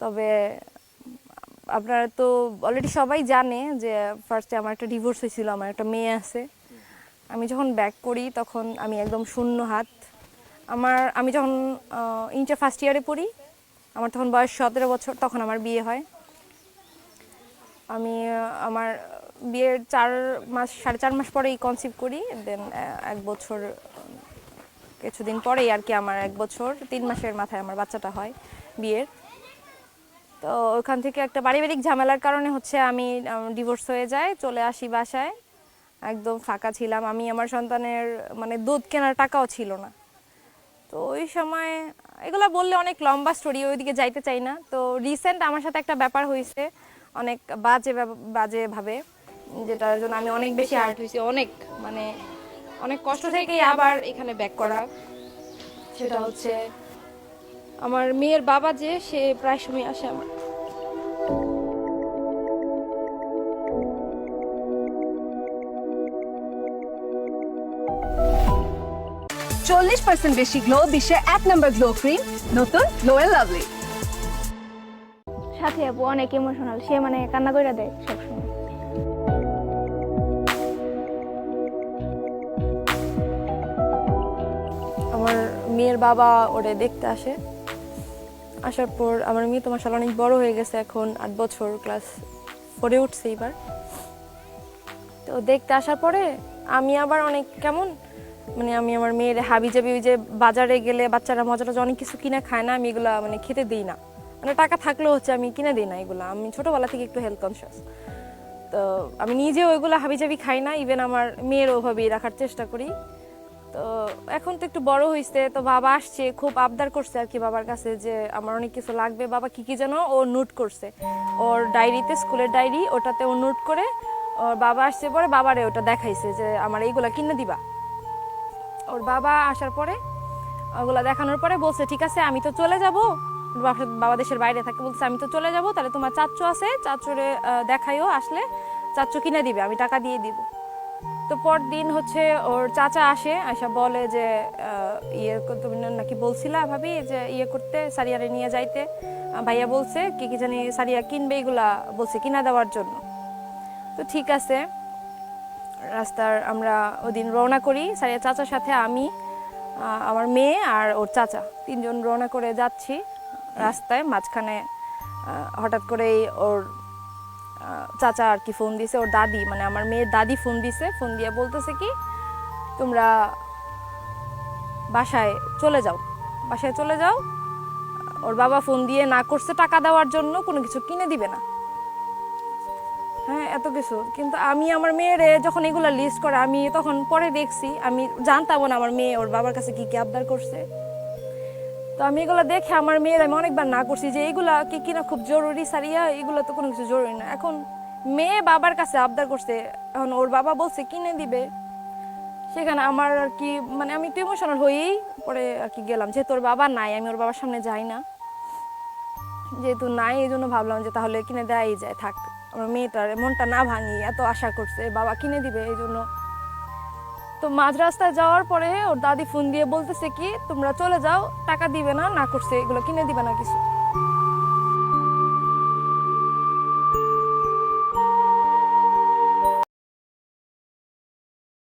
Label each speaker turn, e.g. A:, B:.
A: তবে, আপনারা তো অলরেডি সবাই জানে যে ফার্স্টে আমার একটা ডিভোর্স হয়েছিল, আমার একটা মেয়ে আছে। আমি যখন ব্যাক করি তখন আমি একদম শূন্য হাত। আমার, আমি যখন ইন্টার ফার্স্ট ইয়ারে পড়ি, আমার তখন বয়স সতেরো বছর, তখন আমার বিয়ে হয়। আমি, আমার বিয়ের চার মাস, সাড়ে চার মাস পরেই কনসিভ করি দেন এক বছর, কিছুদিন পরেই আর কি আমার এক বছর, তিন মাসের মাথায় আমার বাচ্চাটা হয় বিয়ের। তো ওখান থেকে একটা পারিবারিক ঝামেলার কারণে হচ্ছে আমি ডিভোর্স হয়ে যায় চলে আসি বাসায়। একদম ফাঁকা ছিলাম। আমি আমার সন্তানের মানে দুধ কেনার টাকাও ছিল না। তো ওই সময় এগুলো বললে অনেক লম্বা স্টোরি ওইদিকে যাইতে চাই না। তো রিসেন্ট আমার সাথে একটা ব্যাপার হয়েছে অনেক বাজে ব্যাপ- বাজে ভাবে যেটার জন্য আমি অনেক বেশি হার্ট হয়েছি। অনেক মানে অনেক কষ্ট থেকেই আবার এখানে ব্যাক করা। সেটা হচ্ছে আমার মেয়ের বাবা যে সে প্রায় সময় আসে আমার।
B: চল্লিশ পার্সেন্ট বেশি গ্লো বিশ্বে এক নম্বর গ্লো ক্রিম নতুন গ্লো এন্ড লাভলি
C: সাথে আপু অনেক ইমোশনাল সে মানে কান্না করে দেয় সবসময়।
A: আমার মেয়ের বাবা ওরে দেখতে আসে। আসার পর আমার মেয়ে তোমার মাসাল অনেক বড় হয়ে গেছে এখন, আট বছর ক্লাস ফোরে উঠছে এবার তো দেখতে আসার পরে আমি আবার অনেক কেমন মানে আমি আমার মেয়ের হাবি জাবি ওই যে বাজারে গেলে বাচ্চারা মজা টজা অনেক কিছু কিনে খায় না, আমি এগুলা মানে খেতে দিই না। মানে টাকা থাকলেও হচ্ছে আমি কিনে দিই না এগুলো, আমি ছোটবেলা থেকে একটু হেলথ কনসিয়াস তো আমি নিজে ওইগুলো হাবি হাবিজাবি খাই না ইভেন আমার মেয়ের ওভাবেই রাখার চেষ্টা করি। তো এখন তো একটু বড় হয়েছে তো বাবা আসছে, খুব আবদার করছে আর কি বাবার কাছে যে আমার অনেক কিছু লাগবে, বাবা কি কি যেন ও নোট করছে। ওর ডায়েরিতে, স্কুলের ডায়েরি, ওটাতে ও নোট করে ওর বাবা আসছে, পরে বাবারে ওটা দেখাইছে যে আমার এইগুলা কিনে দিবা। ওর বাবা আসার পরে ওগুলা দেখানোর পরে বলছে, ঠিক আছে, আমি তো চলে যাব। বাবা দেশের বাইরে থাকে, বলছে, আমি তো চলে যাব, তাহলে তোমার চাচ্চু আছে, চাচ্চুরে দেখাইও, আসলে চাচ্চু কিনে দিবে, আমি টাকা দিয়ে দিব। তো পরদিন হচ্ছে ওর চাচা আসে আসা বলে যে ইয়ে তুমি নাকি বলছিলা ভাবি যে ইয়ে করতে সারিয়ারে নিয়ে যাইতে। ভাইয়া বলছে কি কি জানি সারিয়া কিনবে এগুলা বলছে কিনা দেওয়ার জন্য। তো ঠিক আছে রাস্তার আমরা ওদিন রওনা করি সারিয়া চাচার সাথে আমি আমার মেয়ে আর ওর চাচা। তিনজন রওনা করে যাচ্ছি রাস্তায় মাঝখানে হঠাৎ করেই ওর চাচা আর কি ফোন দিছে, ওর দাদি মানে আমার মেয়ের দাদি ফোন দিছে ফোন দিয়ে বলতেছে কি, তোমরা বাসায় চলে যাও, বাসায় চলে যাও, ওর বাবা ফোন দিয়ে না করছে টাকা দেওয়ার জন্য, কোনো কিছু কিনে দিবে না। হ্যাঁ এত কিছু। কিন্তু আমি আমার মেয়ের যখন এগুলা লিস্ট করে, আমি তখন পরে দেখছি, আমি জানতাম না আমার মেয়ে ওর বাবার কাছে কি কি আবদার করছে। তো আমি এগুলো দেখে আমার মেয়ের আমি অনেকবার না করছি যে এইগুলা কি কিনা খুব জরুরি সারিয়া এগুলো তো কোনো কিছু জরুরি না। এখন মেয়ে বাবার কাছে আবদার করছে। এখন ওর বাবা বলছে, কিনে দিবে। সেখানে আমার আর কি মানে আমি একটু ইমোশনাল হয়েই পরে আর কি গেলাম। যেহেতু ওর বাবা নাই, আমি ওর বাবার সামনে যাই না। যেহেতু নাই এই জন্য ভাবলাম যে তাহলে কিনে দেয়াই যায়। থাক, আমার মেয়েটার মনটা না ভাঙি এত আশা করছে, বাবা কিনে দিবে? এই জন্য তো মাঝ রাস্তায় যাওয়ার পরে ওর দাদি ফোন দিয়ে বলতেছে কি, তোমরা চলে যাও, টাকা দিবে না না করছে, এগুলো কিনে দিবে না কিছু।